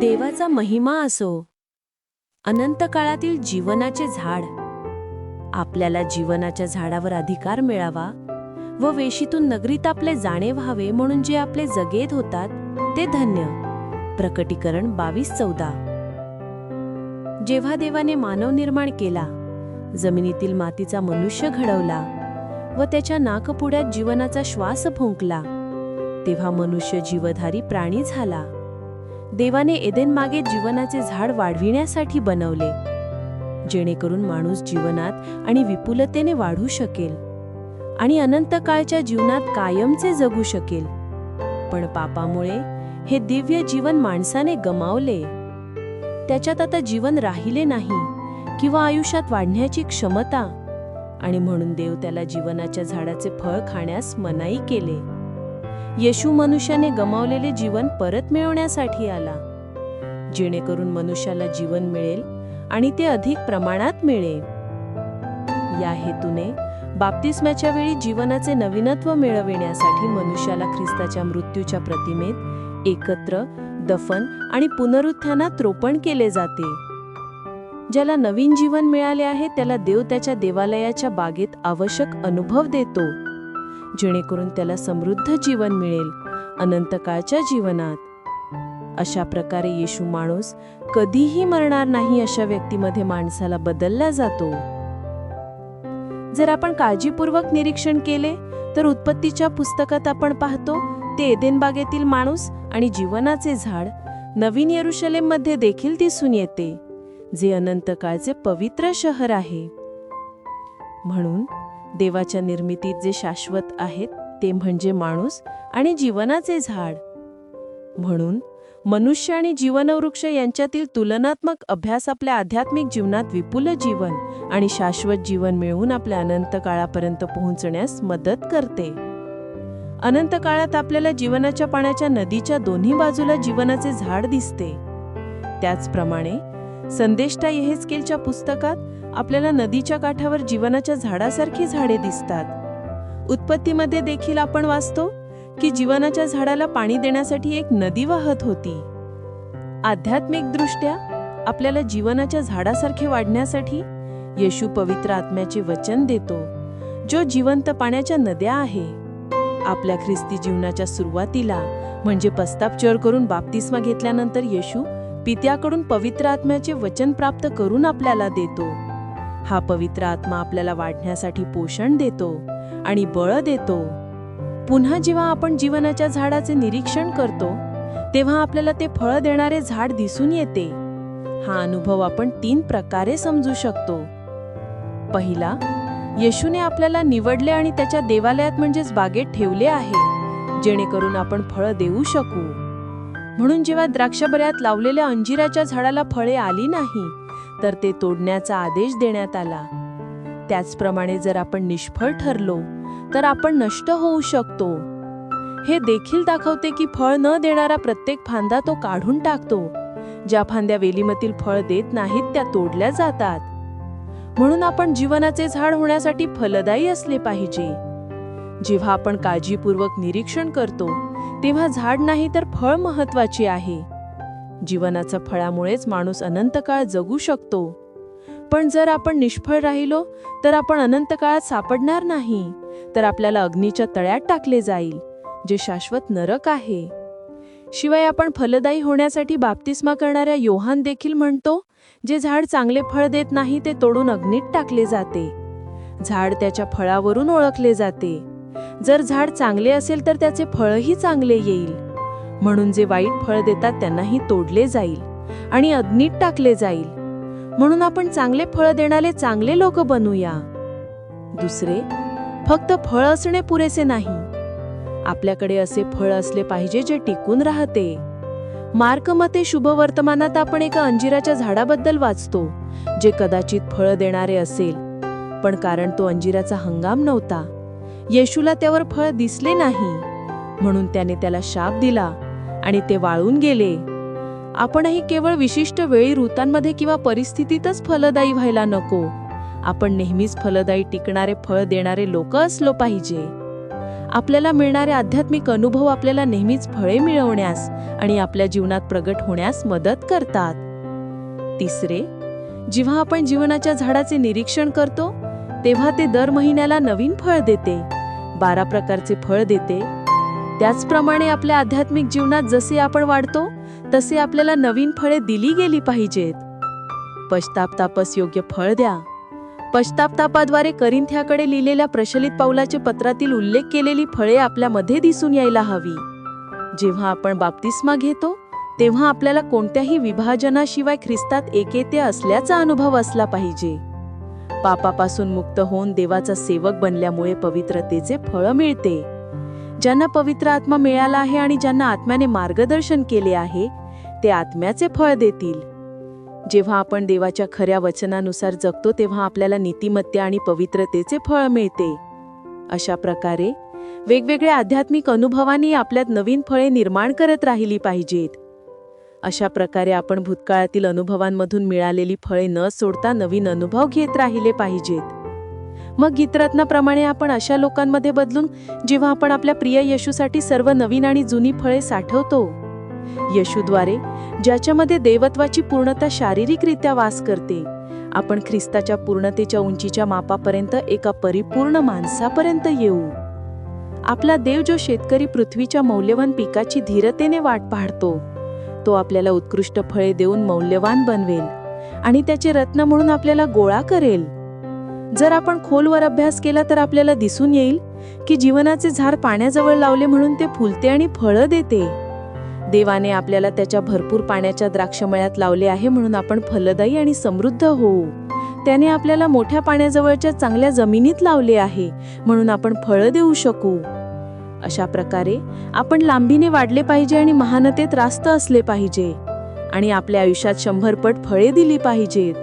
देवाचा महिमा असो अनंत काळातील जीवनाचे झाड आपल्याला जीवनाच्या झाडावर अधिकार मिळावा व वेशीतून नगरीत आपले जाणे व्हावे म्हणून जे आपले जगेत होतात ते धन्य. प्रकटीकरण बावीस चौदा. जेव्हा देवाने मानव निर्माण केला जमिनीतील मातीचा मनुष्य घडवला व त्याच्या नाकपुड्यात जीवनाचा श्वास फुंकला. तेव्हा मनुष्य जीवधारी प्राणी झाला. देवाने एदेन मागे जीवनाचे झाड वाढविण्यासाठी बनवले. जेणेकरून माणूस जीवनात आणि विपुलतेने वाढू शकेल आणि अनंत काळच्या जीवनात कायमचे जगू शकेल. पण पापामुळे हे दिव्य जीवन माणसाने गमावले. त्याच्यात आता जीवन राहिले नाही. किंवा आयुष्यात वाढण्याची क्षमता. आणि म्हणून देव त्याला जीवनाच्या झाडाचे फळ खाण्यास मनाई केले. येशू मनुष्याने गमावलेले जीवन परत मिळवण्यासाठी आला. जेणेकरून मनुष्याला जीवन मिळेल आणि ते अधिक प्रमाणात मिळेल. या हेतूने बाप्तिस्म्याच्या वेळी जीवनाचे नवीनत्व मिळविण्यासाठी मनुष्याला ख्रिस्ताच्या मृत्यूच्या प्रतिमेत एकत्र दफन आणि पुनरुत्थानात रोपण केले जाते. ज्याला नवीन जीवन मिळाले आहे त्याला देव त्याच्या देवालयाच्या बागेत आवश्यक अनुभव देतो. जेणेकरून त्याला समृद्ध जीवन मिळेल अनंत काळच्या जीवनात. अशा प्रकारे येशू माणूस कधीही मरणार नाही अशा व्यक्तीमध्ये माणसाला बदलला जातो. जर आपण काळजीपूर्वक निरीक्षण केले तर उत्पत्तीच्या पुस्तकात आपण पाहतो ते एदेन बागेतील माणूस आणि जीवनाचे झाड नवीन येरुशलेममध्ये देखील दिसून येते. जे अनंत काळचे पवित्र शहर आहे. म्हणून देवाच्या निर्मितीत जे शाश्वत आहेत ते म्हणजे माणूस आणि जीवनाचे झाड. म्हणून मनुष्य आणि जीवनवृक्ष यांच्यातील तुलनात्मक अभ्यास आपल्या आध्यात्मिक जीवनात विपुल जीवन आणि शाश्वत जीवन मिळवून आपल्या अनंत काळापर्यंत पोहोचण्यास मदत करते. अनंत काळात आपल्याला जीवनाच्या पाण्याच्या नदीच्या दोन्ही बाजूला जीवनाचे झाड दिसते. त्याचप्रमाणे संदेष्टा येहेस्केलच्या पुस्तकात आपल्याला नदीच्या काठावर जीवनाच्या झाडासारखी झाडे दिसतात. उत्पत्तीमध्ये देखील आपण वाचतो की जीवनाच्या झाडाला पाणी देण्यासाठी एक नदी वाहत होती. आध्यात्मिकदृष्ट्या आपल्याला जीवनाच्या झाडासारखे वाढण्यासाठी येशू पवित्र आत्म्याचे वचन देतो जो जिवंत पाण्याच्या नद्या आहे. आपल्या ख्रिस्ती जीवनाच्या सुरुवातीला म्हणजे पस्तापचर करून बाप्तिस्मा घेतल्यानंतर येशू पित्याकडून पवित्र आत्म्याचे वचन प्राप्त करून आपल्याला देतो. हा पवित्र आत्मा आपल्याला वाढण्यासाठी पोषण देतो आणि बळ देतो. पुन्हा जेव्हा आपण जीवनाच्या झाडाचे निरीक्षण करतो तेव्हा आपल्याला ते फळ देणारे झाड दिसून येते. हा अनुभव आपण तीन प्रकारे समजू शकतो. पहिला येशूने आपल्याला निवडले आणि त्याच्या देवालयात म्हणजेच बागेत ठेवले आहे जेणेकरून आपण फळ देऊ शकू. म्हणून जेव्हा द्राक्षबऱ्यात लावलेल्या अंजिराच्या झाडाला फळे आली नाही तर ते तोडण्याचा आदेश देण्यात आला. त्याचप्रमाणे जर आपण निष्फळ ठरलो तर आपण नष्ट होऊ शकतो. हे देखील दाखवते की फळ न देणारा प्रत्येक फांदा तो काढून टाकतो. ज्या फांद्या वेलीमधील फळ देत नाहीत त्या तोडल्या जातात. म्हणून आपण जीवनाचे झाड होण्यासाठी फलदायी असले पाहिजे. जेव्हा आपण काळजीपूर्वक निरीक्षण करतो तेव्हा झाड नाही तर फळ महत्वाची आहे. जीवनाच्या फळामुळेच माणूस अनंत काळ जगू शकतो. पण जर आपण निष्फळ राहिलो तर आपण अनंत काळात सापडणार नाही. तर आपल्याला अग्नीच्या तळ्यात टाकले जाईल जे शाश्वत नरक आहे. शिवाय आपण फलदायी होण्यासाठी बाप्तिस्मा करणाऱ्या योहान देखील म्हणतो जे झाड चांगले फळ देत नाही ते तोडून अग्नीत टाकले जाते. झाड त्याच्या फळावरून ओळखले जाते. जर झाड चांगले असेल तर त्याचे फळही चांगले येईल. म्हणून जे वाईट फळ देतात त्यांनाही तोडले जाईल आणि अग्नीत टाकले जाईल. म्हणून आपण चांगले फळ देणारे चांगले लोक बनूया. दुसरे फक्त फळ असणे पुरेसे नाही. आपल्याकडे असे फळ असले पाहिजे जे टिकून राहते. मार्कमते शुभवर्तमानात आपण एका अंजिराच्या झाडाबद्दल वाचतो जे कदाचित फळ देणारे असेल पण कारण तो अंजिराचा हंगाम नव्हता. येशूला त्यावर फळ दिसले नाही. म्हणून त्याने त्याला शाप दिला आणि ते वाळून गेले. आपणही केवळ विशिष्ट वेळी ऋतांमध्ये किंवा परिस्थितीतच फलदायी व्हायला नको. आपण नेहमीच फलदायी टिकणारे फळ देणारे लोक असलो पाहिजे. आपल्याला मिळणारे आध्यात्मिक अनुभव आपल्याला नेहमीच फळे मिळवण्यास आणि आपल्या जीवनात प्रगट होण्यास मदत करतात. तिसरे जेव्हा आपण जीवनाच्या झाडाचे निरीक्षण करतो तेव्हा ते दर महिन्याला नवीन फळ देते. बारा प्रकारचे फळ देते. त्याचप्रमाणे आपल्या आध्यात्मिक जीवनात जसे आपण वाढतो तसे आपल्याला नवीन फळे दिली गेली पाहिजेत. पश्चाताप योग्य फळ द्या. पश्चातापाद्वारे करिंथ्याकडे लिहिलेल्या प्रचलित पावलाचे पत्रातील उल्लेख केलेली फळे आपल्यामध्ये दिसून यायला हवी. जेव्हा आपण बाप्तिस्मा घेतो तेव्हा आपल्याला कोणत्याही विभाजनाशिवाय ख्रिस्तात एकेते असल्याचा अनुभव असला पाहिजे. पापापासून मुक्त होऊन देवाचा सेवक बनल्यामुळे पवित्रतेचे फळ मिळते. ज्यांना पवित्र आत्मा मिळाला आहे आणि ज्यांना आत्म्याने मार्गदर्शन केले आहे ते आत्म्याचे फळ देतील. जेव्हा आपण देवाच्या खऱ्या वचनानुसार जगतो तेव्हा आपल्याला नीतिमत्या आणि पवित्रतेचे फळ मिळते. अशा प्रकारे वेगवेगळ्या आध्यात्मिक अनुभवांनी आपल्यात नवीन फळे निर्माण करत राहिली पाहिजेत. अशा प्रकारे आपण भूतकाळातील अनुभवांमधून मिळालेली फळे न सोडता नवीन अनुभव घेत राहिले पाहिजेत. मग गीतरत्नाप्रमाणे आपण अशा लोकांमध्ये बदलून जेव्हा आपण आपल्या प्रिय येशूसाठी सर्व नवीन आणि जुनी फळे साठवतो. येशूद्वारे ज्याच्यामध्ये देवत्वाची पूर्णता शारीरिकरित्या वास करते आपण ख्रिस्ताच्या पूर्णतेच्या उंचीच्या मापापर्यंत एका परिपूर्ण माणसापर्यंत येऊ. आपला देव जो शेतकरी पृथ्वीच्या मौल्यवान पिकाची धीरतेने वाट पाहतो. तो आपल्याला उत्कृष्ट फळे देऊन मौल्यवान बनवेल आणि त्याचे रत्न म्हणून आपल्याला गोळा करेल. जर आपण खोलवर अभ्यास केला तर आपल्याला दिसून येईल की जीवनाचे झाड पाण्याजवळ लावले म्हणून ते फुलते आणि फळं देते. देवाने आपल्याला त्याच्या भरपूर पाण्याच्या द्राक्षमळ्यात लावले आहे म्हणून आपण फलदायी आणि समृद्ध होऊ. त्याने आपल्याला मोठ्या पाण्याजवळच्या चांगल्या जमिनीत लावले आहे म्हणून आपण फळं देऊ शकू. अशा प्रकारे आपण लांबीने वाढले पाहिजे आणि महानतेत रास्त असले पाहिजे आणि आपल्या आयुष्यात शंभर पट फळे दिली पाहिजेत.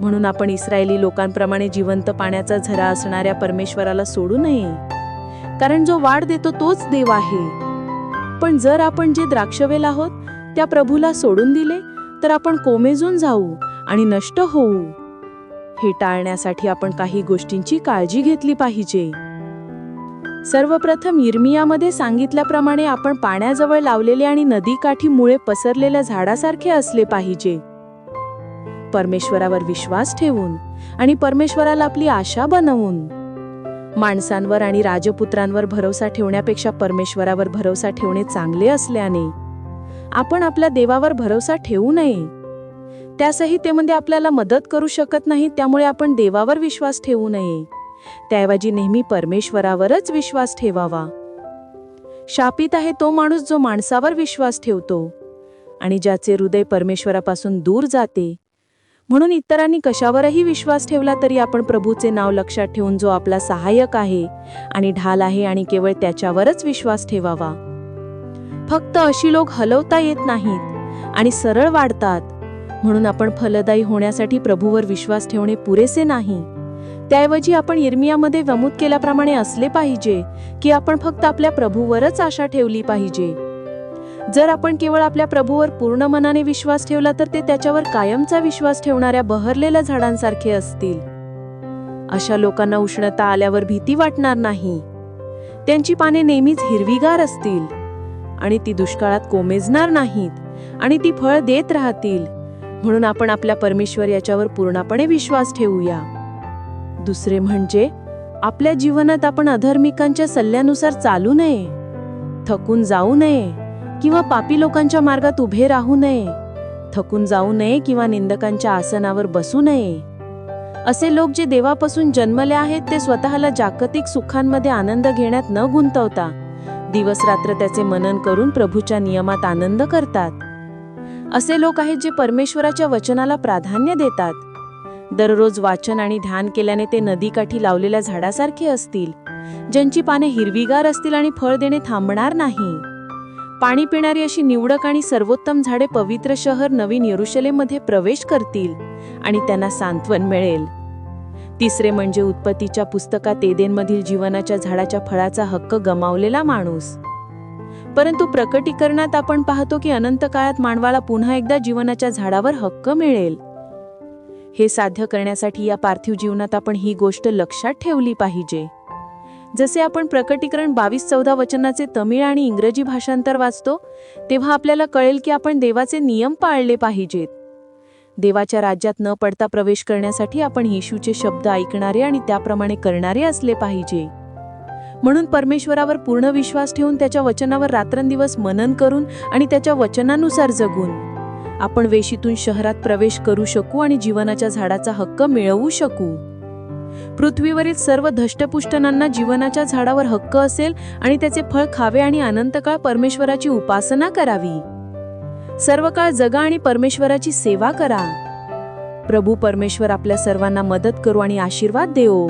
म्हणून आपण इस्रायली लोकांप्रमाणे जिवंत पाण्याचा झरा असणाऱ्या परमेश्वराला सोडू नये. कारण जो वाढ देतो तोच देव आहे. पण जर आपण जे द्राक्षवेल आहोत त्या प्रभूला सोडून दिले तर आपण कोमेजून जाऊ आणि नष्ट होऊ. हे टाळण्यासाठी आपण काही गोष्टींची काळजी घेतली पाहिजे. सर्वप्रथम इर्मियामध्ये सांगितल्याप्रमाणे आपण पाण्याजवळ लावलेले आणि नदीकाठी मुळे पसरलेल्या झाडासारखे असले पाहिजे. परमेश्वरावर विश्वास ठेवून आणि परमेश्वराला आपली आशा बनवून. माणसांवर आणि राजपुत्रांवर भरोसा ठेवण्यापेक्षा परमेश्वरावर भरोसा ठेवणे चांगले असल्याने आपण आपल्या देवावर भरोसा ठेवू नये. त्या संहितेमध्ये म्हणजे आपल्याला मदत करू शकत नाही त्यामुळे आपण देवावर विश्वास ठेवू नये. त्याऐवजी नेहमी परमेश्वरावरच विश्वास ठेवावा. शापित आहे तो माणूस जो माणसावर विश्वास ठेवतो आणि ज्याचे हृदय परमेश्वरापासून दूर जाते. म्हणून इतरांनी कशावरही विश्वास ठेवला तरी आपण प्रभूचे नाव लक्षात ठेवून जो आपला सहाय्यक आहे आणि ढाल आहे आणि केवळ त्याच्यावरच विश्वास ठेवावा. फक्त अशी लोक हलवता येत नाहीत आणि सरळ वाढतात. म्हणून आपण फलदायी होण्यासाठी प्रभूवर विश्वास ठेवणे पुरेसे नाही. त्याऐवजी आपण इर्मियामध्ये नमूद केल्याप्रमाणे असले पाहिजे की आपण फक्त आपल्या प्रभूवरच आशा ठेवली पाहिजे. जर आपण केवळ आपल्या प्रभूवर पूर्ण मनाने विश्वास ठेवला तर ते त्याच्यावर कायमचा विश्वास ठेवणाऱ्या बहरलेल्या झाडांसारखे असतील. अशा लोकांना उष्णता आल्यावर भीती वाटणार नाही. त्यांची पाने नेहमीच हिरवीगार असतील. आणि ती दुष्काळात कोमेजणार नाहीत आणि ती फळ देत राहतील. म्हणून आपण आपल्या परमेश्वर याच्यावर पूर्णपणे विश्वास ठेवूया. दुसरे म्हणजे आपल्या जीवनात आपण अधर्मिकांच्या सल्ल्यानुसार चालू नये थकून जाऊ नये किंवा पापी लोकांच्या मार्गात उभे राहू नये थकून जाऊ नये किंवा निंदकांच्या आसनावर बसू नये. असे लोक जे देवापासून जन्मले आहेत ते स्वतःला जागतिक सुखांमध्ये आनंद घेण्यात न गुंतवता दिवस रात्र त्याचे मनन करून प्रभूच्या नियमात आनंद करतात. असे लोक आहेत जे परमेश्वराच्या वचनाला प्राधान्य देतात. दररोज वाचन आणि ध्यान केल्याने ते नदीकाठी लावलेल्या झाडासारखे असतील ज्यांची पाने हिरवीगार असतील आणि फळ देणे थांबणार नाही. पाणी पिणारी अशी निवडक आणि सर्वोत्तम झाडे पवित्र शहर नवीन येरुशलेमध्ये प्रवेश करतील आणि त्यांना सांत्वन मिळेल. तिसरे म्हणजे उत्पत्तीच्या पुस्तकात एदेनमधील जीवनाच्या झाडाच्या फळाचा हक्क गमावलेला माणूस. परंतु प्रकटीकरणात आपण पाहतो की अनंत काळात मानवाला पुन्हा एकदा जीवनाच्या झाडावर हक्क मिळेल. हे साध्य करण्यासाठी या पार्थिव जीवनात आपण ही गोष्ट लक्षात ठेवली पाहिजे. जसे आपण प्रकटीकरण बावीस चौदा वचनाचे तमिळ आणि इंग्रजी भाषांतर वाचतो तेव्हा आपल्याला कळेल की आपण देवाचे नियम पाळले पाहिजेत. देवाच्या राज्यात न पडता प्रवेश करण्यासाठी आपण येशूचे शब्द ऐकणारे आणि त्याप्रमाणे करणारे असले पाहिजे. म्हणून परमेश्वरावर पूर्ण विश्वास ठेवून त्याच्या वचनावर रात्रंदिवस मनन करून आणि त्याच्या वचनानुसार जगून. आपण वेशीतून शहरात प्रवेश करू शकू आणि जीवनाच्या झाडाचा हक्क मिळवू शकू. पृथ्वीवरील सर्व धष्टपुष्टनांना जीवनाच्या झाडावर हक्क असेल आणि त्याचे फळ खावे आणि अनंतकाळ परमेश्वराची उपासना करावी. सर्व काळ जगा आणि परमेश्वराची सेवा करा. प्रभू परमेश्वर आपल्या सर्वांना मदत करू आणि आशीर्वाद देओ.